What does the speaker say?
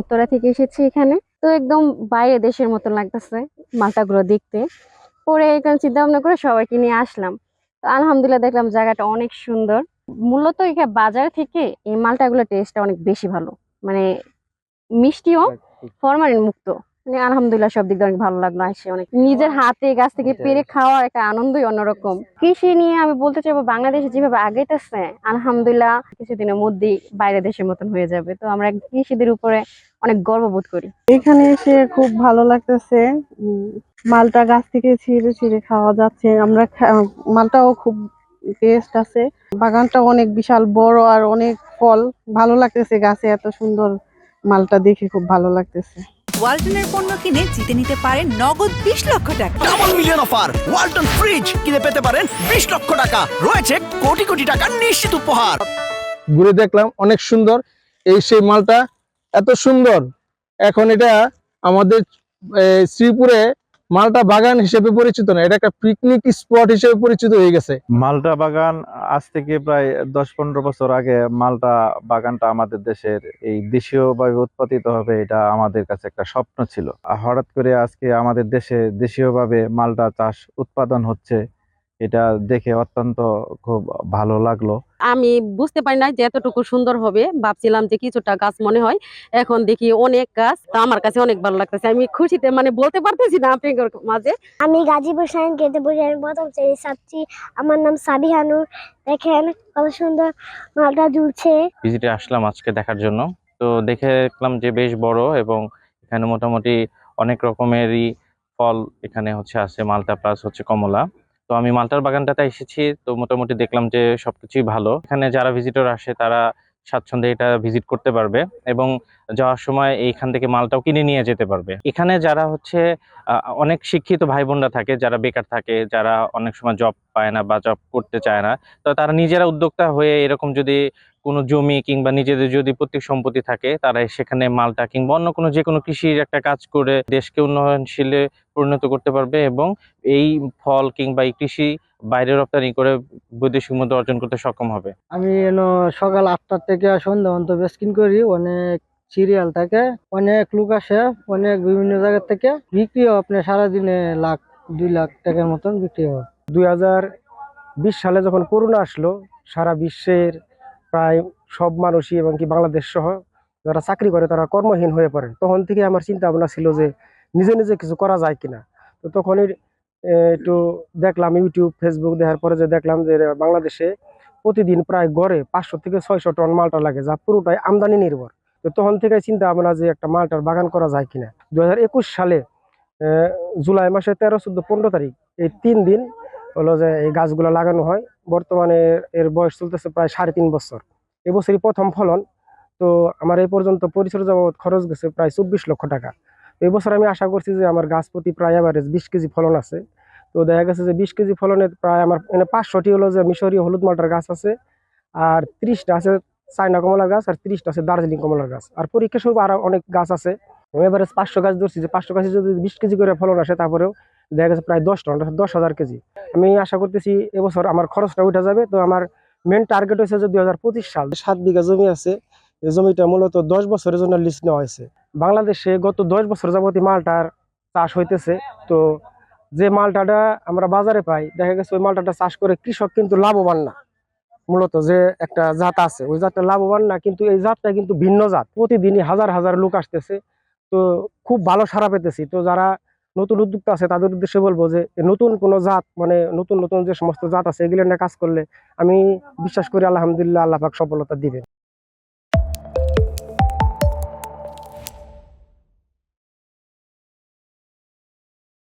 উত্তরা থেকে এসেছি এখানে। তো একদম বাইরে দেশের মতন লাগতেছে মালটাগুলো দেখতে। পরে এখানে চিন্তা ভাবনা করে সবাইকে নিয়ে আসলাম। তো আলহামদুলিল্লাহ দেখলাম জায়গাটা অনেক সুন্দর। মূলত এখানে বাজার থেকে এই মালটাগুলোর টেস্টটা অনেক বেশি ভালো। মানে মিষ্টিও ফরমালিন মুক্ত। মানে আলহামদুলিল্লাহ সব দিক দিয়ে অনেক ভালো লাগল আসে অনেক নিজের হাতে গাছ থেকে পেরে খাওয়ার একটা আনন্দই অন্যরকম। কৃষি নিয়ে আমি বলতে চাইব বাংলাদেশে যেভাবে আগেতেছে আলহামদুলিল্লাহ কিছুদিনের মধ্যেই বাইরে দেশের মতন হয়ে যাবে। তো আমরা কৃষিদের উপরে অনেক গর্ববোধ করি। এখানে এসে খুব ভালো লাগতেছে। মালটা গাছ থেকে ছিঁড়ে ছিঁড়ে খাওয়া যাচ্ছে। আমরা মালটাও খুব টেস্ট আছে। বাগানটা অনেক বিশাল বড় আর অনেক ফল। ভালো লাগতেছে গাছে এত সুন্দর মালটা দেখে খুব ভালো লাগতেছে। ওয়ালটনের পণ্য কিনে জিতে নিতে পারেন নগদ বিশ লক্ষ টাকা। Double million offer Walton fridge কিনে পেতে পারেন বিশ লক্ষ টাকা। রয়েছে কোটি কোটি টাকার নিশ্চিত উপহার। ঘুরে দেখলাম অনেক সুন্দর। এই সেই মালটা এত সুন্দর। এখন এটা আমাদের এ, শ্রীপুরে মালটা বাগান হিসেবে পরিচিত না, এটা একটা পিকনিক স্পট হিসেবে পরিচিত হয়ে গেছে। মালটা বাগান আজ থেকে প্রায় দশ পনেরো বছর আগে মালটা বাগানটা আমাদের দেশের এই দেশীয়ভাবে উৎপাদিত হবে, এটা আমাদের কাছে একটা স্বপ্ন ছিল। হঠাৎ করে আজকে আমাদের দেশে দেশীয়ভাবে মালটা চাষ উৎপাদন হচ্ছে। এটা দেখে অত্যন্ত খুব ভালো লাগল। আমি বুঝতে পারি না যে এতটুকু সুন্দর হবে। ভাবছিলাম যে কিছুটা গাছ মনে হয়। এখন দেখি অনেক গাছ। তা আমার কাছে অনেক ভালো লাগতেছে। আমি খুশিতে মানে বলতে পারতেছি না আপনি মাঝে। আমি গাজীপুর সায়েন্স গেতে পড়ি আমি প্রথম শ্রেণির ছাত্রী। আমার নাম সাবিহানুর দেখেন কত সুন্দর মালটা ঝুলছে। ভিজিটে আসলাম আজকে দেখার জন্য। তো দেখে দেখলাম যে বেশ বড় এবং এখানে মোটামুটি অনেক রকমেরই ফল এখানে হচ্ছে আছে। মালটা প্লাস হচ্ছে কমলা। তো আমি মালটার বাগানটাতে এসেছি, তো মোটামুটি দেখলাম যে সব কিছুই ভালো। এখানে যারা ভিজিটর আসে, তারা স্বাচ্ছন্দ্যে এটা ভিজিট করতে পারবে এবং যাওয়ার সময় এইখান থেকে মালটাও কিনে নিয়ে যেতে পারবে। এখানে যারা হচ্ছে অনেক শিক্ষিত ভাই বোনরা থাকে, যারা বেকার থাকে, যারা অনেক সময় জব পায় না বা জব করতে চায় না, তো তারা নিজেরা উদ্যোক্তা হয়ে এরকম যদি কোনো জমি কিংবা নিজেদের যদি প্রত্যেক সম্পত্তি থাকে তারা সেখানে মালটা কিংবা অন্য কোনো যে কোনো কৃষির একটা কাজ করে দেশকে উন্নয়নশীলে পরিণত করতে পারবে এবং এই ফল কিংবা এই কৃষি বাইরে রপ্তানি করে বৈদেশিক মুদ্রা অর্জন করতে সক্ষম হবে। আমি এনো সকাল আটটার থেকে সন্ধ্যা অন্ত বেস্কিন করি অনেক সিরিয়াল থাকে অনেক লোক আসে অনেক বিভিন্ন জায়গা থেকে বিক্রিও আপনার সারাদিনে লাখ দুই লাখ টাকার মতন বিক্রি হয়। দুই হাজার বিশ সালে যখন করোনা আসলো সারা বিশ্বের প্রায় সব মানুষই এবং কি বাংলাদেশ সহ যারা চাকরি করে তারা কর্মহীন হয়ে পড়ে। তখন থেকে আমার চিন্তা ভাবনা ছিল যে নিজে নিজে কিছু করা যায় কিনা। তো তখনই একটু দেখলাম ইউটিউব, ফেসবুক দেখার পরে যে দেখলাম যে বাংলাদেশে প্রতিদিন প্রায় গড়ে পাঁচশো থেকে ছয়শো টন মালটা লাগে, যা পুরোটাই আমদানি নির্ভর। তো তখন থেকে চিন্তা ভাবনা যে একটা মালটার বাগান করা যায় কিনা। দুহাজার একুশ সালে জুলাই মাসে তেরো, চোদ্দ, পনেরো তারিখ, এই তিন দিন হলো যে এই গাছগুলো লাগানো হয়। বর্তমানে এর- বয়স চলতেছে প্রায় সাড়ে তিন বছর। এবছরই প্রথম ফলন। তো আমার এই পর্যন্ত পরিচর্যা বাবদ খরচ গেছে প্রায় চব্বিশ লক্ষ টাকা। তো এবছর আমি আশা করছি যে আমার গাছ প্রতি প্রায় অ্যাভারেজ বিশ কেজি ফলন আছে। তো দেখা গেছে যে বিশ কেজি ফলনের প্রায় আমার এখানে পাঁচশোটি হলো যে মিশরীয় হলুদ মালটার গাছ আছে। আর ত্রিশটা আছে চায়না কমলা গাছ, আর ত্রিশটা আছে দার্জিলিং কমলার গাছ। আর পরীক্ষা স্বরূপ আরও অনেক গাছ আছে। আমি এভারেজ পাঁচশো গাছ ধরছি। যে পাঁচশো গাছে যদি বিশ কেজি করে ফলন আসে তারপরেও দেখা গেছে প্রায় দশ টন অর্থাৎ দশ হাজার কেজি। আমি আশা করতেছি এবছর আমার খরচটা উঠে যাবে তো আমার মেন টার্গেট হয়েছে যে দুই হাজার পঁচিশ সাল। সাত বিঘা জমি আছে এই জমিটা মূলত দশ বছরের জন্য লিস্ট নেওয়া হয়েছে। বাংলাদেশে গত দশ বছর যাবতীয় মালটার চাষ হইতেছে তো যে মালটাটা আমরা বাজারে পাই দেখা গেছে ওই মালটাটা চাষ করে কৃষক কিন্তু লাভবান না। মূলত যে একটা জাত আছে ওই জাতটা লাভবান না কিন্তু এই জাতটা কিন্তু ভিন্ন জাত। প্রতিদিনই হাজার হাজার লোক আসতেছে তো খুব ভালো সারা পেতেছি। তো যারা নতুন উদ্যোক্তা আছে, তাদের উদ্দেশ্যে বলব যে নতুন কোনো জাত মানে নতুন নতুন যে সমস্ত জাত আছে, এগুলো নিয়ে কাজ করলে আমি বিশ্বাস করি আলহামদুলিল্লাহ আল্লাহ পাক সফলতা দিবে